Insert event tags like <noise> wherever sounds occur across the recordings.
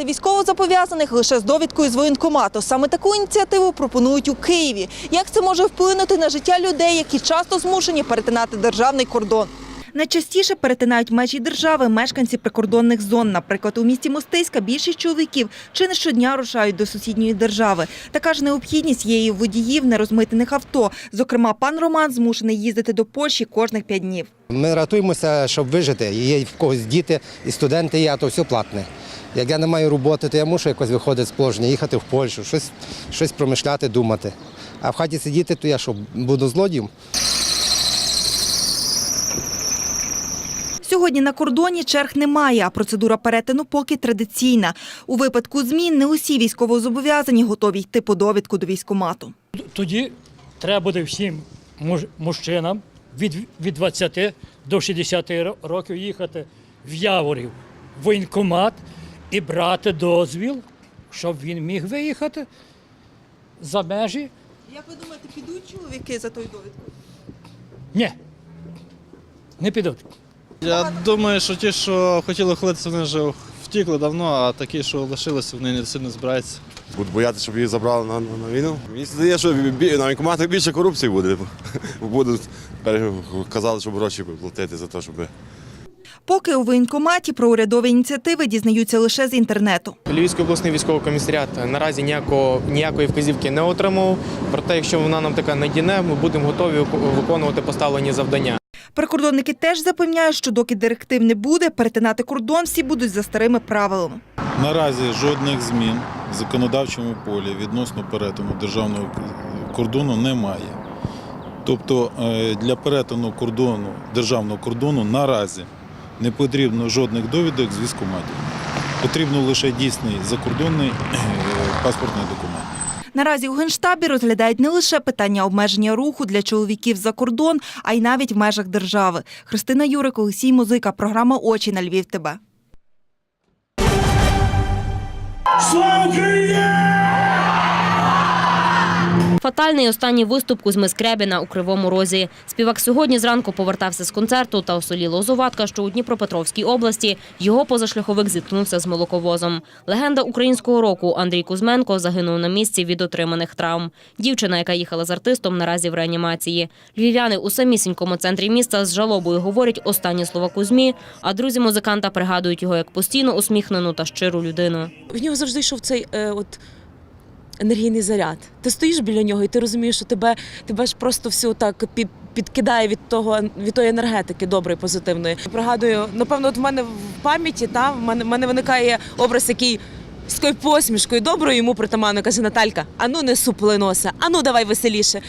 Випускати військовозапов'язаних лише з довідкою з воєнкомату. Саме таку ініціативу пропонують у Києві. Як це може вплинути на життя людей, які часто змушені перетинати державний кордон? Найчастіше перетинають межі держави мешканці прикордонних зон. Наприклад, у місті Мостиська більшість чоловіків чи не щодня рушають до сусідньої держави. Така ж необхідність є і у водіїв нерозмитених авто. Зокрема, пан Роман змушений їздити до Польщі кожних п'ять днів. Ми рятуємося, щоб вижити. Є в когось діти і студенти, є, а то все платне. Як я не маю роботи, то я мушу якось виходити з положення, їхати в Польщу, щось, щось промишляти, думати. А в хаті сидіти, то я що, буду злодієм? Сьогодні на кордоні черг немає, а процедура перетину поки традиційна. У випадку змін не усі військовозобов'язані готові йти по довідку до військкомату. Тоді треба буде всім мужчинам від, від 20 до 60 років їхати в Яворів в воєнкомат і брати дозвіл, щоб він міг виїхати за межі. Як ви думаєте, підуть чоловіки за тою довідкою? Ні, не підуть. Я думаю, що ті, що хотіли хвалитися, вони вже втікли давно, а такі, що лишилися, вони не сильно збираються. Буду боятися, щоб її забрали на, на, на війну. Мені здається, що бі- на військкоматах більше корупції буде. Бо <laughs> Будуть казали, щоб гроші платити за те, щоб. Поки у воєнкоматі про урядові ініціативи дізнаються лише з інтернету. Львівський обласний військовий комісаріат наразі ніякого, ніякої вказівки не отримав. Проте, якщо вона нам така надійне, ми будемо готові виконувати поставлені завдання. Прикордонники теж запевняють, що доки директив не буде, перетинати кордон всі будуть за старими правилами. Наразі жодних змін в законодавчому полі відносно перетину державного кордону немає. Тобто е, для перетину кордону, державного кордону наразі не потрібно жодних довідок з військкоматів. Потрібно лише дійсний закордонний е, паспортний документ. Наразі у Генштабі розглядають не лише питання обмеження руху для чоловіків за кордон, а й навіть в межах держави. Христина Юрик, Олексій Музика, програма Очі на Львів. ТБ. Фатальний останній виступ Кузьми Скрябіна у Кривому Розі. Співак сьогодні зранку повертався з концерту та у селі Лозуватка, що у Дніпропетровській області, його позашляховик зіткнувся з молоковозом. Легенда українського року Андрій Кузьменко загинув на місці від отриманих травм. Дівчина, яка їхала з артистом, наразі в реанімації. Львів'яни у самісінькому центрі міста з жалобою говорять останні слова Кузьмі, а друзі музиканта пригадують його як постійно усміхнену та щиру людину. в нього завжди йшов цей е, от. Енергійний заряд. Ти стоїш біля нього, і ти розумієш, що тебе, тебе ж просто все так під, підкидає від того від тої енергетики доброї, позитивної. Пригадую, напевно, от в мене в пам'яті та в мене, в мене виникає образ, який з такою посмішкою доброю йому притаманно каже Наталька: ану не супли ану давай веселіше.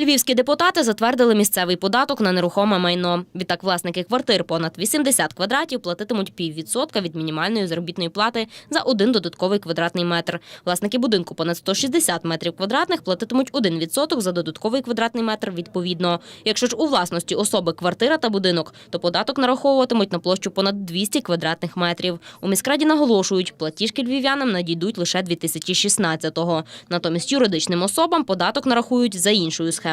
Львівські депутати затвердили місцевий податок на нерухоме майно. Відтак власники квартир понад 80 квадратів платитимуть піввідсотка від мінімальної заробітної плати за один додатковий квадратний метр. Власники будинку понад 160 метрів квадратних платитимуть 1% за додатковий квадратний метр відповідно. Якщо ж у власності особи квартира та будинок, то податок нараховуватимуть на площу понад 200 квадратних метрів. У міськраді наголошують, платіжки львів'янам надійдуть лише 2016-го. Натомість юридичним особам податок нарахують за іншою схемою.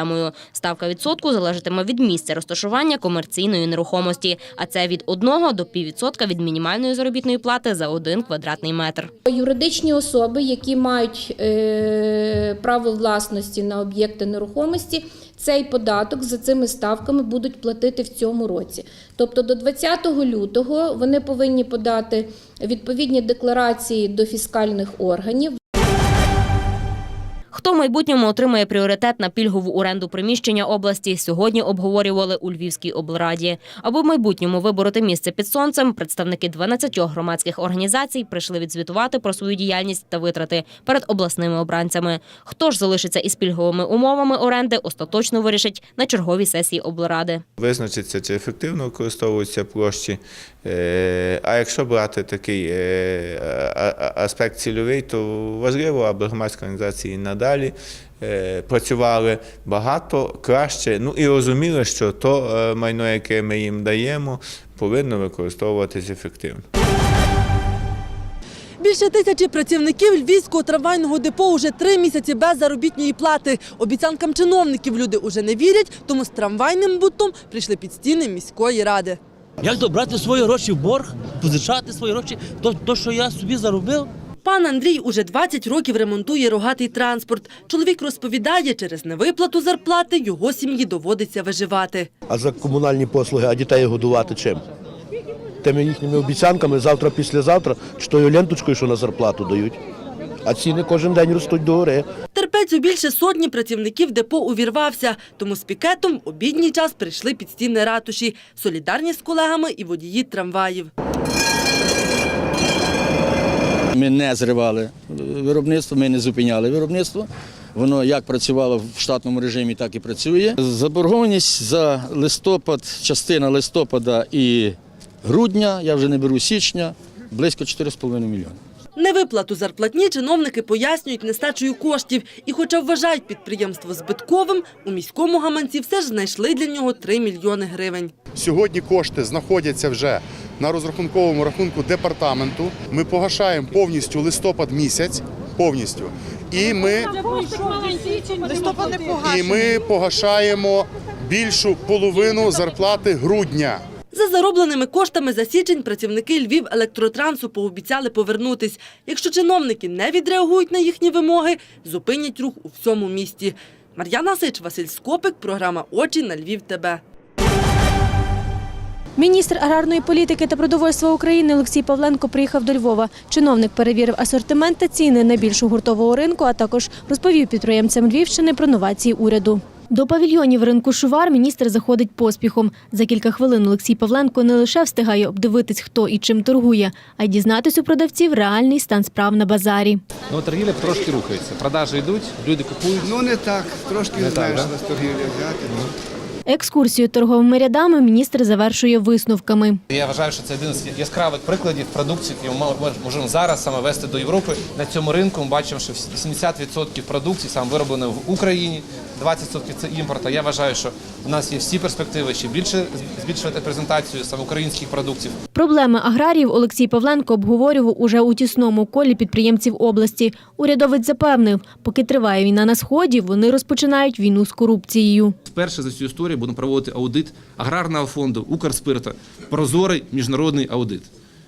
Ставка відсотку залежатиме від місця розташування комерційної нерухомості, а це від 1 до піввідсотка від мінімальної заробітної плати за один квадратний метр. Юридичні особи, які мають е, право власності на об'єкти нерухомості, цей податок за цими ставками будуть платити в цьому році. Тобто до 20 лютого вони повинні подати відповідні декларації до фіскальних органів. Хто в майбутньому отримає пріоритет на пільгову оренду приміщення області, сьогодні обговорювали у Львівській облраді. Аби в майбутньому вибороти місце під сонцем, представники 12 громадських організацій прийшли відзвітувати про свою діяльність та витрати перед обласними обранцями. Хто ж залишиться із пільговими умовами оренди, остаточно вирішить на черговій сесії облради. Визначиться, чи ефективно використовуються площі. Е, А якщо брати такий е, аспект цільовий, то важливо, аби громадські організації надалі е, працювали багато, краще, ну і розуміли, що то майно, яке ми їм даємо, повинно використовуватись ефективно. Більше тисячі працівників львівського трамвайного депо уже три місяці без заробітної плати. Обіцянкам чиновників люди уже не вірять, тому з трамвайним бутом прийшли під стіни міської ради. Як добрати свої гроші в борг, позичати свої гроші, то, то що я собі заробив? Пан Андрій уже 20 років ремонтує рогатий транспорт. Чоловік розповідає, через невиплату зарплати його сім'ї доводиться виживати. А за комунальні послуги, а дітей годувати чим? Тими їхніми обіцянками завтра, післязавтра, чи тою ленточкою, що на зарплату дають. А ціни кожен день ростуть до гори. Терпець у більше сотні працівників депо увірвався, тому з пікетом в обідній час прийшли під стіни ратуші, солідарні з колегами і водії трамваїв. Ми не зривали виробництво, ми не зупиняли виробництво. Воно як працювало в штатному режимі, так і працює. Заборгованість за листопад, частина листопада і грудня, я вже не беру січня, близько 4,5 мільйони. Невиплату зарплатні чиновники пояснюють нестачею коштів. І хоча вважають підприємство збитковим, у міському гаманці все ж знайшли для нього 3 мільйони гривень. Сьогодні кошти знаходяться вже на розрахунковому рахунку департаменту. Ми погашаємо повністю листопад місяць. Повністю. І ми, і ми погашаємо більшу половину зарплати грудня. За заробленими коштами за січень працівники Львів електротрансу пообіцяли повернутись. Якщо чиновники не відреагують на їхні вимоги, зупинять рух у всьому місті. Мар'яна Сич, Василь Скопик, програма Очі на Львів. ТБ. Міністр аграрної політики та продовольства України Олексій Павленко приїхав до Львова. Чиновник перевірив асортимент та ціни на більшу гуртового ринку, а також розповів підприємцям Львівщини про новації уряду. До павільйонів ринку Шувар міністр заходить поспіхом. За кілька хвилин Олексій Павленко не лише встигає обдивитись, хто і чим торгує, а й дізнатись у продавців реальний стан справ на базарі. Ну, торгівля трошки рухається. Продажі йдуть, люди купують. Ну не так, трошки Не так, да? торгівля взяти. Екскурсію торговими рядами міністр завершує висновками. Я вважаю, що це один з яскравих прикладів продукції, які ми можемо зараз саме вести до Європи. На цьому ринку ми бачимо, що 80% продукції саме вироблено в Україні, 20% це імпорт. Я вважаю, що у нас є всі перспективи ще більше збільшувати презентацію саме українських продуктів. Проблеми аграріїв Олексій Павленко обговорював уже у тісному колі підприємців області. Урядовець запевнив, поки триває війна на сході, вони розпочинають війну з корупцією. Вперше за цю історію будемо проводити аудит аграрного фонду, Укрспирта, прозорий міжнародний аудит,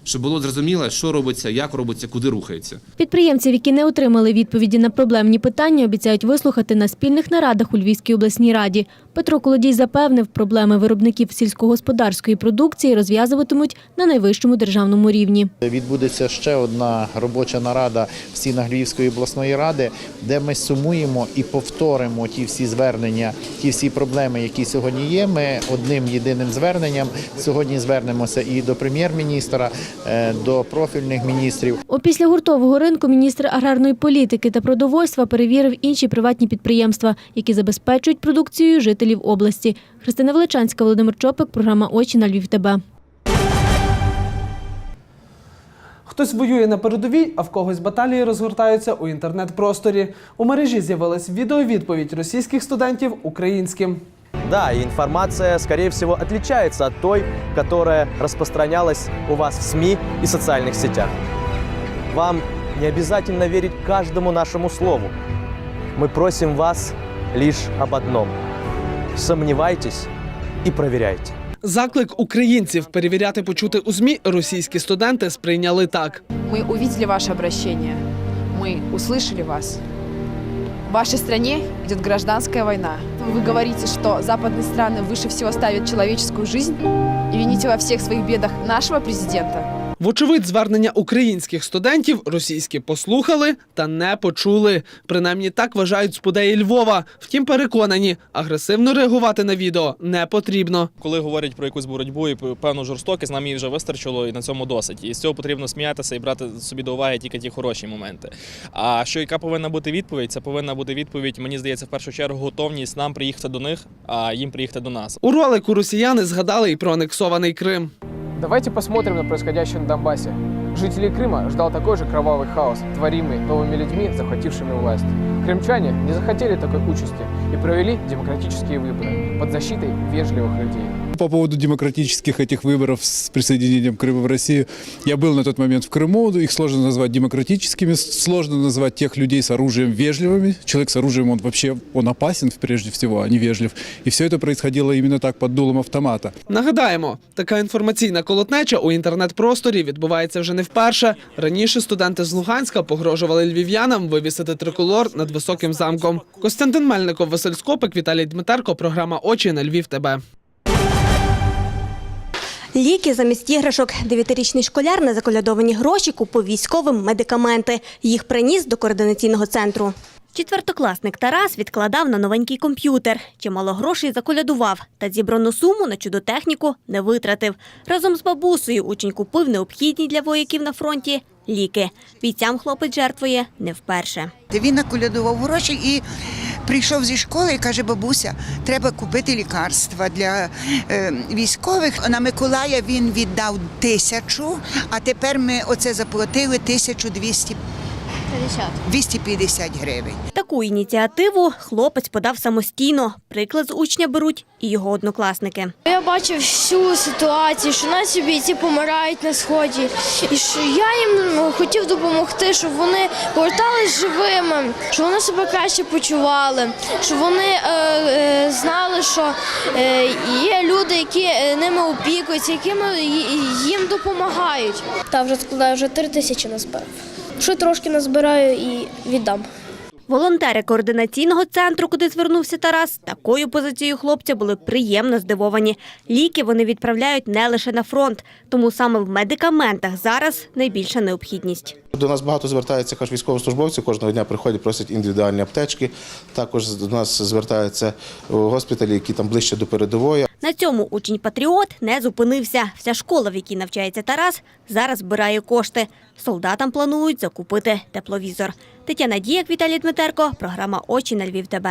щоб було зрозуміло, що робиться, як робиться, куди рухається. Підприємців, які не отримали відповіді на проблемні питання, обіцяють вислухати на спільних нарадах у Львівській обласній раді. Петро Колодій запевнив, проблеми виробників сільськогосподарської продукції розв'язуватимуть на найвищому державному рівні. Відбудеться ще одна робоча нарада в стінах Львівської обласної ради, де ми сумуємо і повторимо ті всі звернення, ті всі проблеми, які сьогодні є. Ми одним єдиним зверненням сьогодні звернемося і до прем'єр-міністра, до профільних міністрів. Опісля гуртового ринку міністр аграрної політики та продовольства перевірив інші приватні підприємства, які забезпечують продукцією жителів області. Христина Величанська, Володимир Чопик, програма Очі на Львів. ТБ. Хтось воює на передовій, а в когось баталії розгортаються у інтернет-просторі. У мережі з'явилась відеовідповідь російських студентів українським. Да, и информация, скорее всего, отличается от той, которая распространялась у вас в СМИ и социальных сетях. Вам не обязательно верить каждому нашему слову. Мы просим вас лишь об одном. Сомневайтесь и проверяйте. Заклик українців перевіряти почути у ЗМІ російські студенти сприйняли так. Мы увидели ваше обращение. Мы услышали вас. В вашей стране идет гражданская война. Вы говорите, что западные страны выше всего ставят человеческую жизнь и вините во всех своих бедах нашего президента. Вочевидь, звернення українських студентів російські послухали та не почули. Принаймні так вважають спудеї Львова. Втім, переконані, агресивно реагувати на відео не потрібно. Коли говорять про якусь боротьбу і певну жорстокість, нам її вже вистачило і на цьому досить. І з цього потрібно сміятися і брати собі до уваги тільки ті хороші моменти. А що яка повинна бути відповідь? Це повинна бути відповідь, мені здається, в першу чергу готовність нам приїхати до них, а їм приїхати до нас. У ролику росіяни згадали і про анексований Крим. Давайте посмотрим на происходящее на Донбассе. Жителей Крыма ждал такой же кровавый хаос, творимый новыми людьми, захватившими власть. Крымчане не захотели такой участи и провели демократические выборы под защитой вежливых людей. по поводу демократических этих выборов с присоединением Крыма в Россию. Я был на тот момент в Крыму, их сложно назвать демократическими, сложно назвать тех людей с оружием вежливыми. Человек с оружием, он вообще, он опасен прежде всего, а не вежлив. И все это происходило именно так, под дулом автомата. Нагадаємо, така інформаційна колотнеча у інтернет-просторі відбувається вже не вперше. Раніше студенти з Луганська погрожували львів'янам вивісити триколор над високим замком. Костянтин Мельников, Василь Скопик, Віталій Дмитерко. Програма Очі на Львів. ТБ. Ліки замість іграшок. Дев'ятирічний школяр на заколядовані гроші купив військовим медикаменти. Їх приніс до координаційного центру. Четвертокласник Тарас відкладав на новенький комп'ютер. Чимало грошей заколядував, та зібрану суму на чудотехніку не витратив. Разом з бабусею учень купив необхідні для вояків на фронті ліки. Бійцям хлопець жертвує не вперше. Він наколядував гроші і прийшов зі школи і каже, бабуся, треба купити лікарства для е, військових. На Миколая він віддав тисячу, а тепер ми оце заплатили 1200 250 гривень. Таку ініціативу хлопець подав самостійно. Приклад з учня беруть і його однокласники. Я бачив всю ситуацію, що наші бійці помирають на сході, і що я їм ну, хотів допомогти, щоб вони повертались живими, щоб вони себе краще почували, щоб вони е, е, знали, що е, є люди, які е, ними опікуються, які їм допомагають. Та вже складаю вже три тисячі назбирав. Що трошки назбираю і віддам. Волонтери координаційного центру, куди звернувся Тарас, такою позицією хлопця були приємно здивовані. Ліки вони відправляють не лише на фронт, тому саме в медикаментах зараз найбільша необхідність. До нас багато звертається також військовослужбовців. Кожного дня приходять, просять індивідуальні аптечки. Також до нас звертаються госпіталі, які там ближче до передової. На цьому учень патріот не зупинився. Вся школа, в якій навчається Тарас, зараз збирає кошти. Солдатам планують закупити тепловізор. Тетяна Діяк, Віталій Дмитерко, програма Очі на Львів. ТБ.